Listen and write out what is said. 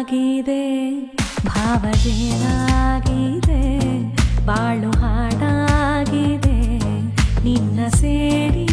ಆಗಿದೆ ಭಾವಜೇನಾಗಿದೆ ಬಾಳು ಹಾಡಾಗಿದೆ ನಿನ್ನ ಸೇರಿ